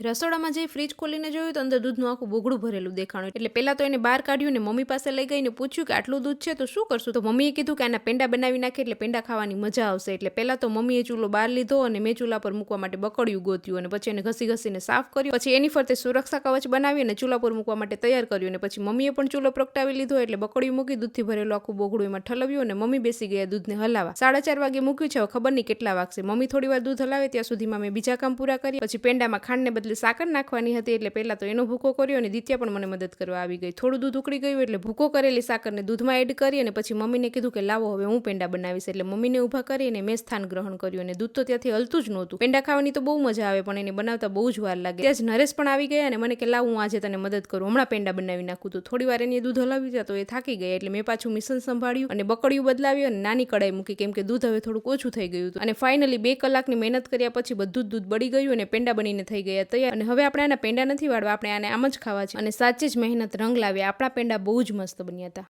રસોડામાં જઈ ફ્રીજ ખોલીને જોયું તો અંદર દૂધનું આખું બોગડું ભરેલું દેખાણું. એટલે પહેલા તો એને બહાર કાઢ્યું ને મમ્મી પાસે લઈ ગઈને પૂછ્યું કે આટલું દૂધ છે તો શું કરશું? તો મમ્મીએ કીધું કે આના પેંડા બનાવી નાખે એટલે પેંડા ખાવાની મજા આવશે. એટલે પહેલાં તો મમ્મીએ ચૂલો બહાર લીધો અને મેં ચૂલા પર મૂકવા માટે બકડિયું ગોત્યું અને પછી એને ઘસી ઘસીને સાફ કર્યું. પછી એની ફરતે સુરક્ષા કવચ બનાવી અને ચૂલા પર મૂકવા માટે તૈયાર કર્યું અને પછી મમ્મીએ પણ ચૂલો પ્રગટાવી લીધો એટલે બકડિયું મૂકી દૂધથી ભરેલું આખું બોગડું એમાં ઠલવ્યું અને મમ્મી બેસી ગયા દૂધને હલાવા સાડા ચાર વાગે મૂક્યું છે ખબર નહીં કેટલા વાગશે. મમ્મી થોડી વાર દૂધ હલાવે ત્યાં સુધીમાં મેં બીજા કામ પૂરા કરી પછી પેંડામાં ખાંડને બદલે સાકર નાખવાની હતી એટલે પહેલાં તો એનો ભૂકો કર્યો અને દિત્યા પણ મને મદદ કરવા આવી ગઈ. થોડું દૂધ ઉકળી ગયું એટલે ભૂકો કરેલી સાકરને દૂધમાં એડ કરી અને પછી મમ્મીને કીધું કે લાવો હવે હું પેંડા બનાવીશ. એટલે મમ્મીને ઊભા કરીને મેં સ્થાન ગ્રહણ કર્યું અને દૂધ તો ત્યાંથી હલતું જ નહોતું. પેંડા ખાવાની તો બહુ મજા આવે પણ એને બનાવતા બહુ જ વાર લાગે. ત્યાં જ નરેશ પણ આવી ગયા અને મને કે લાવ હું આજે તને મદદ કરું. હમણાં પેંડા બનાવી નાખું તો. થોડી વાર એને દૂધ હલાવી હતા તો એ થાકી ગયા એટલે મેં પાછું મિશન સંભાળ્યું અને બકડિયું બદલાવ્યું અને નાની કડાઈ મૂકી કેમ કે દૂધ હવે થોડુંક ઓછું થઈ ગયું હતું. અને ફાઇનલી બે કલાકની મહેનત કર્યા પછી બધું જ દૂધ બળી ગયું અને પેંડા બનીને થઈ ગયા. તૈયાર અને હવે આપણે આના પેંડા નથી વાળવા, આપણે આને આમ જ ખાવા છે. અને સાચી જ મહેનત, રંગ લાવ્યા આપણા પેંડા બહુ જ મસ્ત બન્યા હતા.